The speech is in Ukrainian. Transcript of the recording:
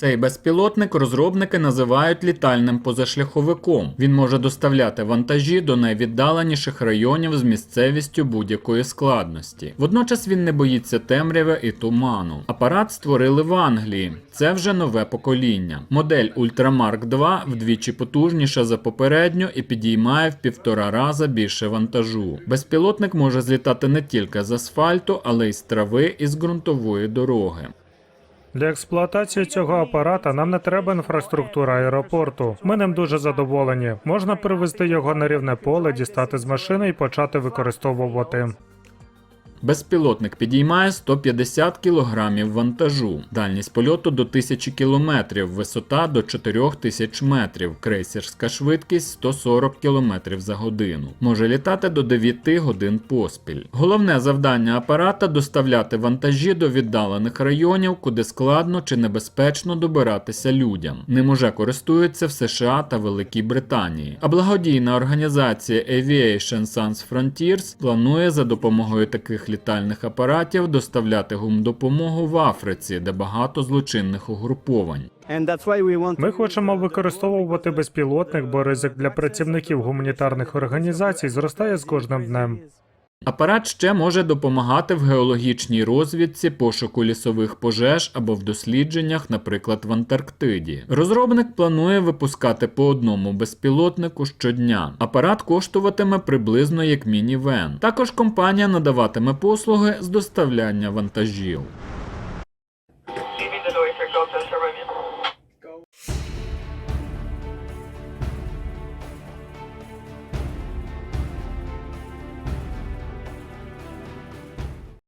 Цей безпілотник розробники називають літальним позашляховиком. Він може доставляти вантажі до найвіддаленіших районів з місцевістю будь-якої складності. Водночас він не боїться темряви і туману. Апарат створили в Англії. Це вже нове покоління. Модель Ultramark 2 вдвічі потужніша за попередню і підіймає в півтора раза більше вантажу. Безпілотник може злітати не тільки з асфальту, але й з трави і з ґрунтової дороги. Для експлуатації цього апарата нам не треба інфраструктура аеропорту. Ми ним дуже задоволені. Можна перевезти його на рівне поле, дістати з машини і почати використовувати. Безпілотник підіймає 150 кг вантажу, дальність польоту до 1000 км, висота до 4000 метрів, крейсерська швидкість 140 км за годину. Може літати до 9 годин поспіль. Головне завдання апарата доставляти вантажі до віддалених районів, куди складно чи небезпечно добиратися людям. Ним уже користуються в США та Великій Британії. А благодійна організація Aviation Sans Frontiers планує за допомогою таких літальних апаратів доставляти гумдопомогу в Африці, де багато злочинних угруповань. Ми хочемо використовувати безпілотник, бо ризик для працівників гуманітарних організацій зростає з кожним днем. Апарат ще може допомагати в геологічній розвідці, пошуку лісових пожеж або в дослідженнях, наприклад, в Антарктиді. Розробник планує випускати по одному безпілотнику щодня. Апарат коштуватиме приблизно як мінівен. Також компанія надаватиме послуги з доставляння вантажів.